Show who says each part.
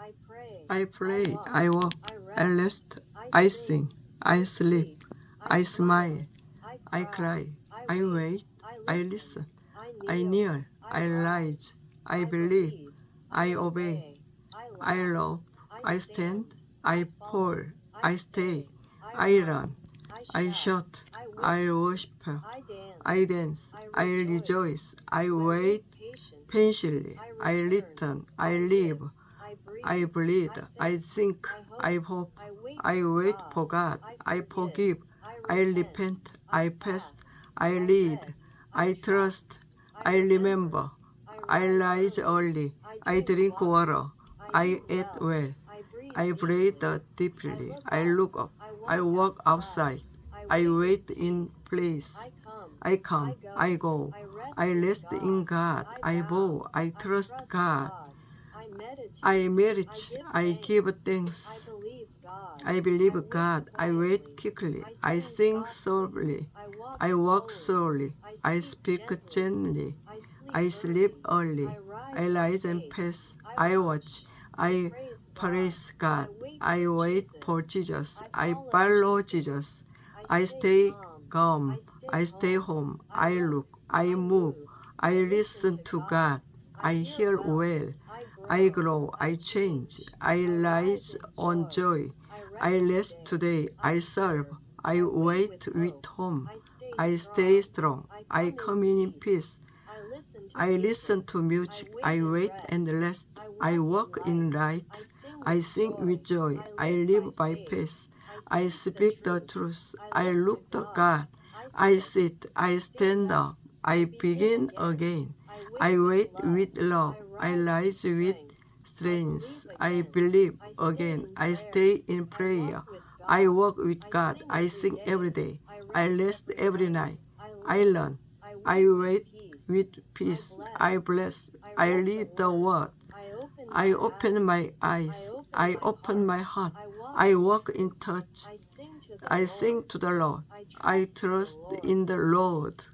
Speaker 1: I pray.
Speaker 2: I pray, I walk, I rest, I sing, I sleep, I smile, I cry, I wait, I listen, I kneel, I rise, I believe, I obey, I love, I stand, I fall, I stay, I run, I shout, I worship,
Speaker 1: I dance.
Speaker 2: I dance, I rejoice, I wait patiently, I return, I live,
Speaker 1: I breathe.
Speaker 2: I think, I hope,
Speaker 1: I wait.
Speaker 2: For God, I forgive, I repent, I fast, I lead, I trust, I remember, I rise early, I drink water, I eat well,
Speaker 1: I breathe.
Speaker 2: Deeply, I look up, I walk outside, I wait in place,
Speaker 1: I come,
Speaker 2: I go, I rest in God, I bow, I trust God,
Speaker 1: I meditate.
Speaker 2: I give thanks.
Speaker 1: I believe God.
Speaker 2: I believe God. I wait quickly. I sing softly.
Speaker 1: I walk. Slowly.
Speaker 2: slowly. I speak gently. I sleep early. I rise and pass. I watch. I praise God. I wait for Jesus. I follow Jesus. I stay calm. I stay home. I look. I move. I listen to God. I hear well. I grow. I change. I rise on joy. I rest today. I serve. I wait with home. I stay strong. I come in peace.
Speaker 1: I listen to
Speaker 2: I listen to music. I wait and rest. I walk in light. I sing with joy. I live by peace, I speak the truth. I look to God. I sit. I stand up. I begin again. I wait with love. I rise with strength. I believe again. I stay in prayer. I walk with God. I sing every day. I rest every night. I learn. I wait with peace. I bless. I read the word. I open my eyes. I open my heart. I walk in touch.
Speaker 1: I sing to the
Speaker 2: sing to the Lord. I trust in the Lord.